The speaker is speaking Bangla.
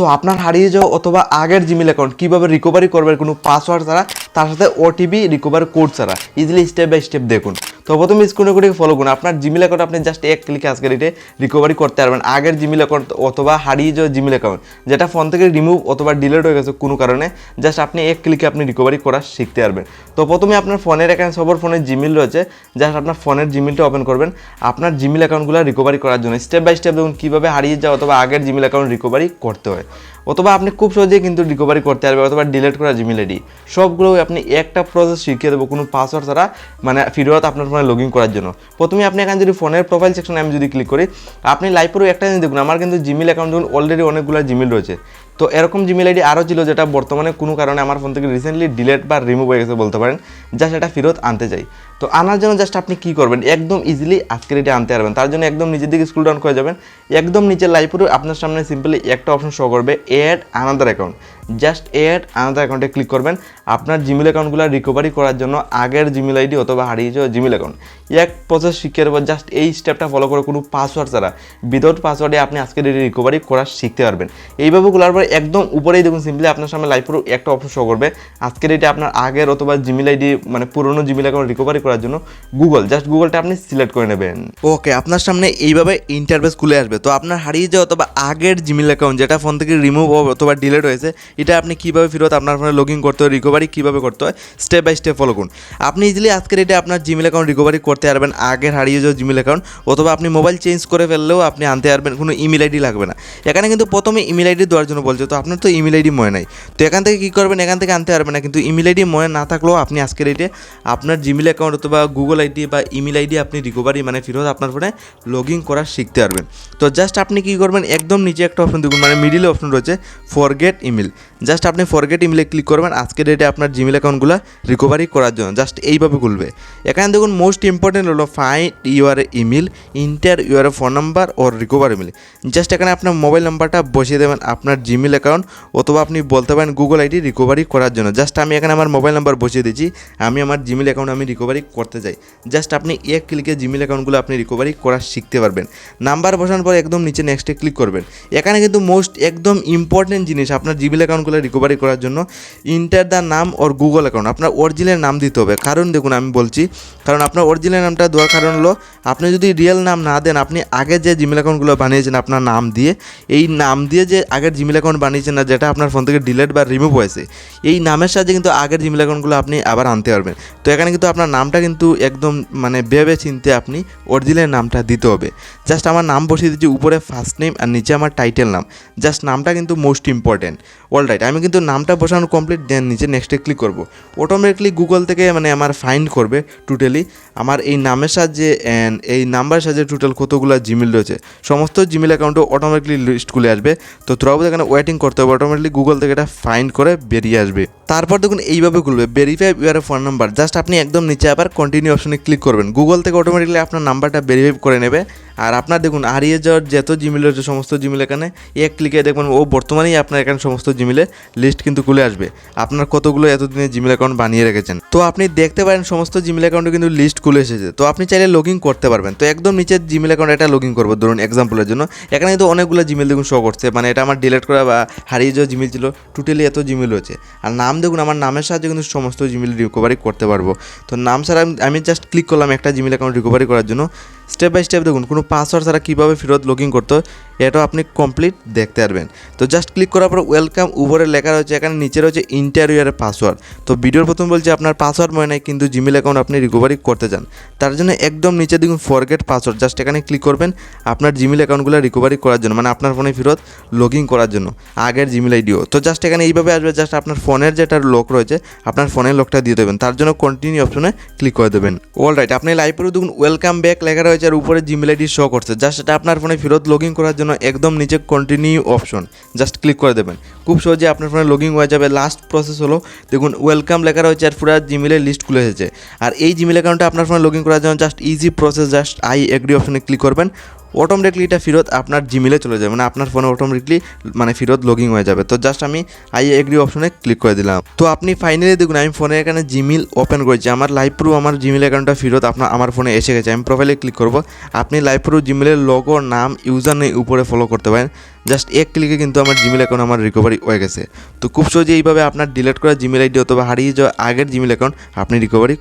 সো আপনার হারিয়ে যাওয়া অথবা আগের জিমেল অ্যাকাউন্ট কীভাবে রিকভারি করবেন কোনো পাসওয়ার্ড ছাড়া, তার সাথে ওটিপি রিকভার কোড ছাড়া। ইজিলি স্টেপ বাই স্টেপ দেখুন। তো প্রথমে স্ক্রিনে করে ফলো করুন। আপনার জিমেল অ্যাকাউন্ট আপনি জাস্ট এক ক্লিকে আজকে রেটে রিকভারি করতে পারবেন। আগের জিমেল অ্যাকাউন্ট অথবা হারিয়ে যাওয়া জিমেল অ্যাকাউন্ট যেটা ফোন থেকে রিমুভ অথবা ডিলেট হয়ে গেছে কোনো কারণে জাস্ট আপনি এক ক্লিকে আপনি রিকভারি করা শিখতে পারবেন। তো প্রথমে আপনার ফোনের এখানে সবার ফোনের জিমেল রয়েছে জাস্ট আপনার ফোনের জিমেলটা ওপেন করবেন। আপনার জিমেল অ্যাকাউন্টগুলো রিকভারি করার জন্য স্টেপ বাই স্টেপ দেখুন কীভাবে হারিয়ে যাওয়া অথবা আগের জিমেল অ্যাকাউন্ট রিকভারি করতে হয়। অথবা আপনি খুব সহজেই কিন্তু রিকভারি করতে পারবেন অথবা ডিলেট করা জিমেল আইডি সবগুলো আপনি একটা প্রসেস শিখিয়ে দেবো, কোনো পাসওয়ার্ড ছাড়া মানে ফিরত আপনার ফোনে লগ ইন করার জন্য। প্রথমে আপনি এখানে যদি ফোনের প্রোফাইল সেকশনে আমি যদি ক্লিক করি, আপনি লাইফেরও একটা জিনিস দেখুন, আমার কিন্তু জিমেল অ্যাকাউন্ট দেখুন অলরেডি অনেকগুলো জিমেল রয়েছে। তো এরকম জিমেল আইডি আরও ছিল যেটা বর্তমানে কোনো কারণে আমার ফোন থেকে রিসেন্টলি ডিলেট বা রিমুভ হয়ে গেছে বলতে পারেন জাস্ট এটা ফেরত আনতে চাই। তো আনার জন্য জাস্ট আপনি কী করবেন? একদম ইজিলি আজকের এটা আনতে পারবেন। তার জন্য একদম নিজের দিকে স্কুল ডাউন করে যাবেন। একদম নিচের লাইভপুরে আপনার সামনে সিম্পলি একটা অপশন শো করবে add another account just add another অ্যাকাউন্টে ক্লিক করবেন। আপনার জিমেল অ্যাকাউন্টগুলো রিকভারি করার জন্য আগের জিমেল আইডি অথবা হারিয়ে যাওয়া জিমেল অ্যাকাউন্ট এক প্রসেস শিখিয়ে দেবো জাস্ট এই স্টেপটা ফলো করে কোনো পাসওয়ার্ড ছাড়া উইদাউট পাসওয়ার্ডে আপনি আজকের এটি রিকভারি করা শিখতে পারবেন। এইভাবে খোলার পর একদম উপরেই দেখুন সিম্পলি আপনার সামনে লাইভ পুরো একটা অপশন শো করবে। আজকের এটা আপনার আগের অথবা জিমেল আইডি মানে পুরনো জিমেল অ্যাকাউন্ট রিকভারি করার জন্য গুগল জাস্ট গুগলটা আপনি সিলেক্ট করে নেবেন। ওকে আপনার সামনে এইভাবে ইন্টারভেস খুলে আসবে। তো আপনার হারিয়ে যাওয়া অথবা আগের জিমেল অ্যাকাউন্ট যেটা ফোন থেকে রিমুভ অথবা ডিলেট হয়েছে এটা আপনি কীভাবে ফেরত আপনার ফোনে লগ ইন করতে হয় রিকভারি কীভাবে করতে হয় স্টেপ বাই স্টেপ ফলো করুন। আপনি ইজিলি আজকের এটা আপনার জিমেল অ্যাকাউন্ট রিকভারি করতে পারবেন, আগের হারিয়ে যাওয়া জিমেল অ্যাকাউন্ট অথবা আপনি মোবাইল চেঞ্জ করে ফেললেও আপনি আনতে পারবেন, কোনো ইমেল আইডি লাগবে না। এখানে কিন্তু প্রথমে ইমেল আইডি দেওয়ার জন্য বলছে, তো আপনার তো ইমেল আইডি মনে নাই। তো এখান থেকে কী করবেন, এখান থেকে আনতে পারবেন না, কিন্তু ইমেল আইডি মনে না থাকলেও আপনি আজকের এটে আপনার জিমেল অ্যাকাউন্ট অথবা গুগল আইডি বা ইমেল আইডি আপনি রিকভারি মানে ফেরত আপনার ফোনে লগ ইন করা শিখতে পারবেন। তো জাস্ট আপনি কী করবেন, একদম নিচে একটা অপশন দেখুন মানে মিডিলে অপশন রয়েছে ফরগেট ইমেল জাস্ট আপনি ফরগেট ইমেলে ক্লিক করবেন, আজকের ডেটে আপনার জিমেল অ্যাকাউন্টগুলো রিকভারি করার জন্য জাস্ট এইভাবে খুলবে। এখানে দেখুন মোস্ট ইম্পর্টেন্ট হলো find your email enter your phone number or recover email just এখানে আপনার মোবাইল নাম্বারটা বসিয়ে দেবেন আপনার জিমেল অ্যাকাউন্ট অথবা আপনি বলতে পারেন গুগল আইডি রিকভারি করার জন্য। জাস্ট আমি এখানে আমার মোবাইল নাম্বার বসিয়ে দিচ্ছি আমি আমার জিমেল অ্যাকাউন্ট আমি রিকভারি করতে চাই। জাস্ট আপনি এক ক্লিকে জিমেল অ্যাকাউন্টগুলো আপনি রিকভারি করা শিখতে পারবেন। নাম্বার বসানোর পর একদম নিচে নেক্সটে ক্লিক করবেন। এখানে কিন্তু মোস্ট একদম ইম্পর্টেন্ট জিনিস, আপনার জিমেল অ্যাকাউন্টগুলো রিকভারি করার জন্য ইন্টার দ্য নাম ওর গুগল অ্যাকাউন্ট আপনার অরিজিনাল নাম দিতে হবে। কারণ দেখুন, আমি বলছি, কারণ আপনার অরিজিনাল নামটা দেওয়ার কারণ হলো, আপনি যদি রিয়েল নাম না দেন, আপনি আগে যে জিমেল অ্যাকাউন্টগুলো বানিয়েছেন আপনার নাম দিয়ে, এই নাম দিয়ে যে আগের জিমেল অ্যাকাউন্ট বানিয়েছেন না, যেটা আপনার ফোন থেকে ডিলেট বা রিমুভ হয়েছে, এই নামের সাহায্যে কিন্তু আগের জিমেল অ্যাকাউন্টগুলো আপনি আবার আনতে পারবেন। তো এখানে কিন্তু আপনার নামটা কিন্তু একদম মানে ভেবে চিনতে আপনি অরিজিনাল নামটা দিতে হবে। জাস্ট আমার নাম বসিয়ে দিচ্ছি, উপরে ফার্স্ট নেম আর নিচে আমার টাইটেল নাম জাস্ট নামটা কিন্তু মোস্ট ইম্পর্টেন্ট অল রাইট আমি কিন্তু নামটা বসানো কমপ্লিট দেন নিচে নেক্সটে ক্লিক করব। অটোমেটিকলি গুগল থেকে মানে আমার ফাইন্ড করবে টোটালি আমার এই নামের সাহায্যে অ্যান্ড এই নাম্বারের সাহায্যে টোটাল কতগুলো জিমেল রয়েছে। সমস্ত জিমেল অ্যাকাউন্টও অটোমেটিকলি লিস্ট খুলে আসবে। তো থ্রুআউট এখানে ওয়েটিং করতে হবে। অটোমেটিকলি গুগল থেকে এটা ফাইন্ড করে বেরিয়ে আসবে। তারপর দেখুন এইভাবে খুলবে। Verify your phone number just আপনি একদম নিচে আবার কন্টিনিউ অপশনে ক্লিক করবেন। গুগল থেকে অটোমেটিকলি আপনার নাম্বারটা ভেরিফাই করে নেবে। আর আপনার দেখুন, হারিয়ে যাওয়ার যত জিমেল রয়েছে, সমস্ত জিমেল এখানে, এক ক্লিকে দেখবেন, ও বর্তমানেই আপনার এখানে সমস্ত জিমেলে লিস্ট কিন্তু খুলে আসবে। আপনার কতগুলো এতদিনে জিমেল অ্যাকাউন্ট বানিয়ে রেখেছেন? তো আপনি দেখতে পারেন, সমস্ত জিমেল অ্যাকাউন্টে কিন্তু লিস্ট খুলে এসেছে। তো আপনি চাইলে লগ ইন করতে পারবেন। তো একদম নিচের জিমেল অ্যাকাউন্ট এটা লগ ইন করব, ধরুন এক্সাম্পলের জন্য। এখানে কিন্তু অনেকগুলো জিমেল দেখুন শো করছে। মানে এটা আমার ডিলিট করা বা হারিয়ে যাওয়া জিমেল ছিল টোটালি এত জিমেল হয়েছে আর নাম দেখুন, আমার নামের সাহায্যে কিন্তু সমস্ত জিমেল রিকভারি করতে পারব। তো নাম ছাড়া আমি জাস্ট ক্লিক করলাম একটা জিমেল অ্যাকাউন্ট রিকভারি করার জন্য। স্টেপ বাই স্টেপ দেখুন, কোনো পাসওয়ার্ড ছাড়া কীভাবে ফেরত লগ ইন করতে এটাও আপনি কমপ্লিট দেখতে পারবেন। তো জাস্ট ক্লিক করার পর ওয়েলকাম উপরে লেখা রয়েছে, এখানে নিচে রয়েছে ইন্টারভিউয়ারের পাসওয়ার্ড তো ভিডিওর প্রথম বলছে, আপনার পাসওয়ার্ড মনে নাই, কিন্তু জিমেল অ্যাকাউন্ট আপনি রিকভারি করতে চান। তার জন্য একদম নিচে দেখুন ফরগেট পাসওয়ার্ড জাস্ট এখানে ক্লিক করবেন আপনার জিমেল অ্যাকাউন্টগুলো রিকভারি করার জন্য মানে আপনার ফোনে ফেরত লগ ইন করার জন্য, আগের জিমেল আইডিও তো জাস্ট এখানে এইভাবে আসবে জাস্ট আপনার ফোনের যেটা লক রয়েছে, আপনার ফোনের লকটা দিয়ে দেবেন। তার জন্য কন্টিনিউ অপশনে ক্লিক করে দেবেন। অল রাইট আপনি লাইভ দেখুন ওয়েলকাম ব্যাক লেখা রয়েছে, আর উপরে জিমেল আইডি শো করছে। জাস্ট এটা আপনার ফোনে ফেরত লগ ইন করার জন্য একদম নিচে কন্টিনিউ অপশন জাস্ট ক্লিক করে দেবেন। খুব সহজে আপনার ফোনে লগ ইন হয়ে যাবে। লাস্ট প্রসেস হলো, দেখুন ওয়েলকাম লেখা রয়েছে আর পুরো জিমেলের লিস্ট খুলে এসেছে। আর এই জিমেল অ্যাকাউন্টে আপনার ফোনে লগ ইন করার জন্য just easy process just I agree অপশনে ক্লিক করবেন। অটোমেটিকলি এটা ফেরত আপনার জিমেলে চলে যাবে। মানে আপনার ফোনে অটোমেটিকলি মানে ফেরত লগিং হয়ে যাবে। তো জাস্ট আমি আই এগ্রি অপশনে ক্লিক করে দিলাম। তো আপনি ফাইনালি দেখুন, আমি ফোনে এখানে জিমেল ওপেন করেছি। আমার লাইভ প্রুফ আমার জিমেল অ্যাকাউন্টটা ফেরত আপনার, আমার ফোনে এসে গেছে। আমি প্রোফাইলে ক্লিক করব। আপনি লাইভ প্রুফ জিমেলের লোগো নাম ইউজার নেই উপরে ফলো করতে পারেন। জাস্ট এক ক্লিকে কিন্তু আমার জিমেল অ্যাকাউন্ট আমার রিকভারি হয়ে গেছে। তো খুব সহজে এইভাবে আপনার ডিলিট করা জিমেল আইডি অথবা হারিয়ে যাওয়া আগের জিমেল অ্যাকাউন্ট আপনি রিকভারি